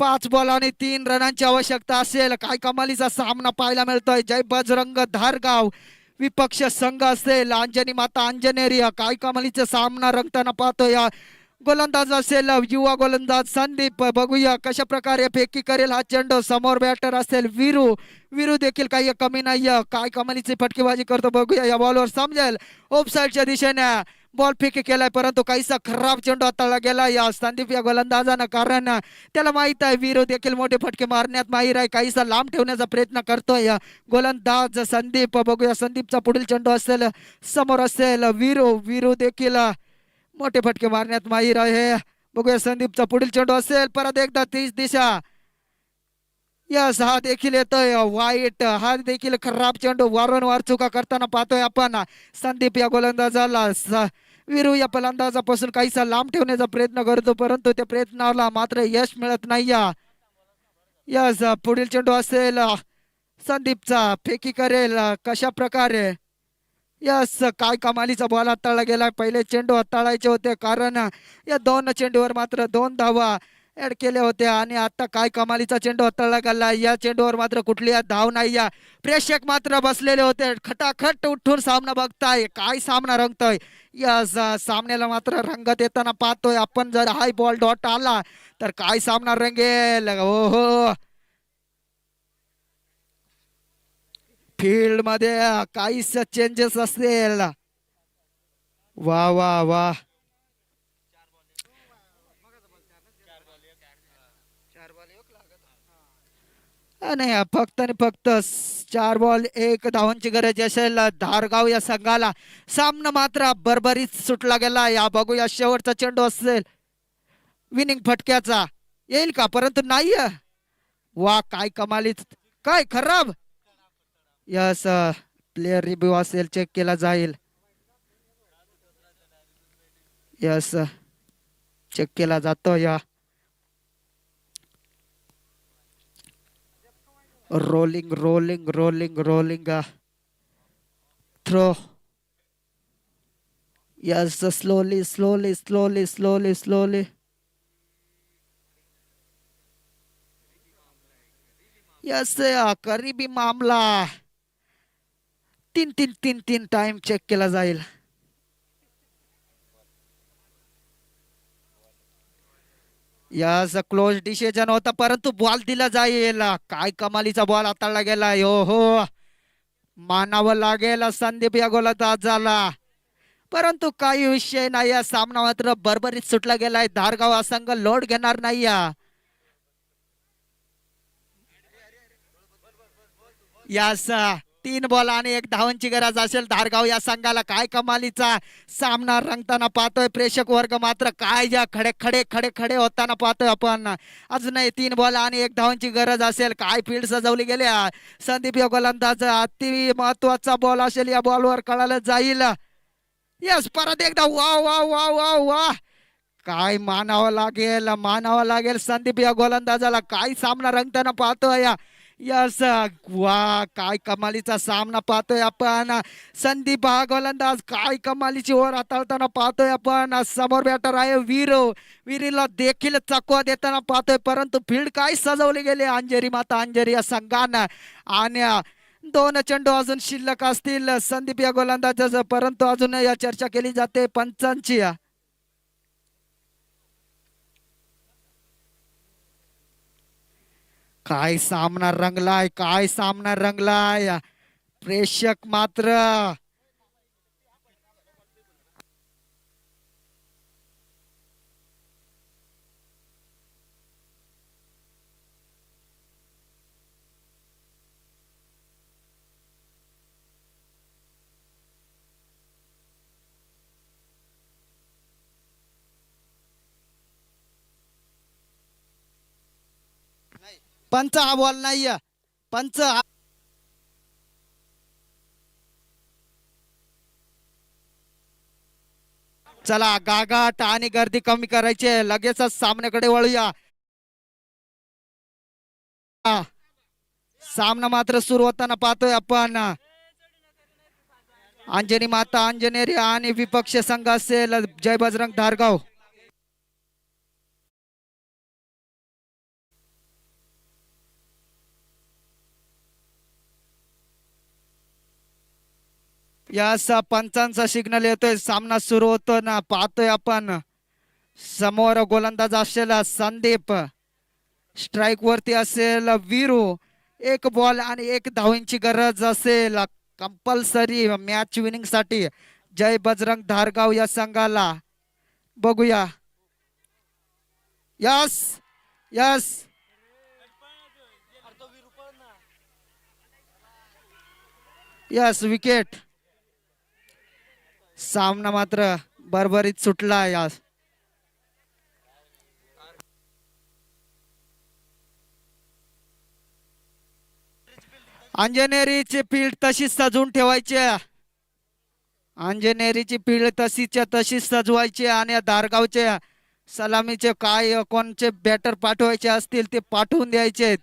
पाच बॉल आणि तीन रनांची आवश्यकता असेल. काय कमालीचा सामना पाहायला मिळतोय. जय बजरंग धारगाव. विपक्ष संघ असेल. अंजनी माता अंजनेरी. काय कमालीचा सामना रंगताना पाहतोय. गोलंदाज असेल. युवा गोलंदाज संदीप. बघूया कशा प्रकारे फेकी करेल हा चेंडू. समोर बॅटर असेल विरू. विरू देखील काही कमी नाही काय कमालीची फटकेबाजी करतो बघूया. या बॉलवर समजेल. ओपसाईडच्या दिशेने. बॉल फेक केलाय परंतु काहीसा खराब चेंडू हाताळला गेला या संदीप या गोलंदाजानं कारण त्याला माहीत आहे विरो देखील मोठे फटके मारण्यात माहीर आहे. काहीसा लांब ठेवण्याचा प्रयत्न करतोय गोलंदाज संदीप. बघूया संदीपचा पुढील चेंडू असेल समोर असेल विरो. विरो देखील मोठे फटके मारण्यात माहीर आहे. बघूया संदीपचा पुढील चेंडू असेल परत एकदा तीच दिशा. यस हा देखील येतोय. वाईट हा देखील खराब चेंडू वारंवार चुका करताना पाहतोय आपण. संदीप या गोलंदाजाला विरू या फलंदाजापासून काहीसा लांब ठेवण्याचा प्रयत्न करतो परंतु त्या प्रयत्नाला मात्र यश मिळत नाही यस पुढील चेंडू असेल संदीपचा फेकी करेल कशा प्रकारे यस काय कमालीचा बॉल हाताळला गेला पहिले चेंडू हाताळायचे होते कारण या दोन चेंडूवर मात्र दोन धावा. ऍड केल्या होत्या आणि आता काय कमालीचा चेंडू हाताळला गेला. या चेंडूवर मात्र कुठली धाव नाही या प्रेक्षक मात्र बसलेले होते. खटाखट उठून सामना बघताय. काय सामना रंगतोय? या सामन्याला मात्र रंगत येताना पाहतोय आपण. जर हाय बॉल डॉट आला तर काय सामना रंगेल? हो हो फील्डमध्ये काहीच चेंजेस असेल वा वा वा. नाही फक्त आणि फक्त चार बॉल एक धावांची गरज असेल धारगाव या संघाला. सामना मात्र बरबरीत सुटला गेला. या बघूया शेवटचा चेंडू असेल. विनिंग फटक्याचा. येईल का? परंतु नाही वा काय कमालीत काय खराब. यस प्लेअर रिव्ह्यू असेल चेक केला जाईल. यस चेक केला जातो या rolling, rolling, rolling, rolling uh, throw. Yes, uh, slowly, slowly, slowly, slowly, slowly. Yes, uh, Karibi Mamla. Tin, tin, tin, tin, time check kela zail. Yes close decision होता. परंतु ball दिला जाईल काय कमालीचा ball हाताळला गेला. हो हो मानावं लागेल. संदीप या गोलंदाजाला परंतु काही विषय नाही. या सामना मात्र बरबरीत सुटला गेलाय. धारगाव हा संघ लोड घेणार नाही. या तीन बॉल आणि एक धावांची गरज असेल. धारगाव या संघाला काय कमालीचा सामना रंगताना पाहतोय. प्रेक्षक वर्ग मात्र काय या खडे खडे खडे खडे होताना पाहतोय आपण. अजूनही तीन बॉल आणि एक धावांची गरज असेल. काय फील्ड सजवली गेल्या संदीप या गोलंदाज अति महत्त्वाचा बॉल असेल. या बॉलवर कळायला जाईल. यस परत एकदा. वा वा वा वा वा काय मानावं लागेल? मानावं लागेल संदीप या गोलंदाजाला काय सामना रंगताना पाहतोय? यस वा काय कमालीचा सामना पाहतोय आपण. संदीप हा गोलंदाज काय कमालीची ओर हाताळताना पाहतोय आपण. समोर बॅटर आहे वीरो. विरीला देखील चकवा देताना पाहतोय परंतु फील्ड काय सजवले गेले? अंजेरी माता अंजेरी या संघानं. आणि दोन चेंडू अजून शिल्लक असतील. संदीप या गोलंदाजाचं परंतु अजून या चर्चा केली जाते पंचांची. काय सामना रंगलाय काय सामना रंगलाय प्रेक्षक मात्र पंच हा बॉल नाहीये. पंच हा- चला गागाट आणि गर्दी कमी करायची लगेचच सामन्याकडे वळूया. सामना मात्र सुरू होताना पाहतोय आपण. अंजनी माता अंजनेरी आणि विपक्ष संघ असेल. जय बजरंग धारगाव. यास पंचांचा सिग्नल येतोय. सामना सुरू होतो ना पाहतोय आपण. समोर गोलंदाज असलेला संदीप. स्ट्राईक वरती असेल वीरू. एक बॉल आणि एक धावींची गरज असेल. कंपल्सरी मॅच विनिंगसाठी जय बजरंग धारगाव या संघाला. बघूया. यस यस यस विकेट सामना मात्र बरबरीत सुटला या अंजनेरीची फील्ड तशीच सजवून ठेवायची अंजनेरीची फील्ड तशीच्या तशीच सजवायची आणि दारगावचे सलामीचे काय कोणचे बॅटर पाठवायचे असतील ते पाठवून द्यायचे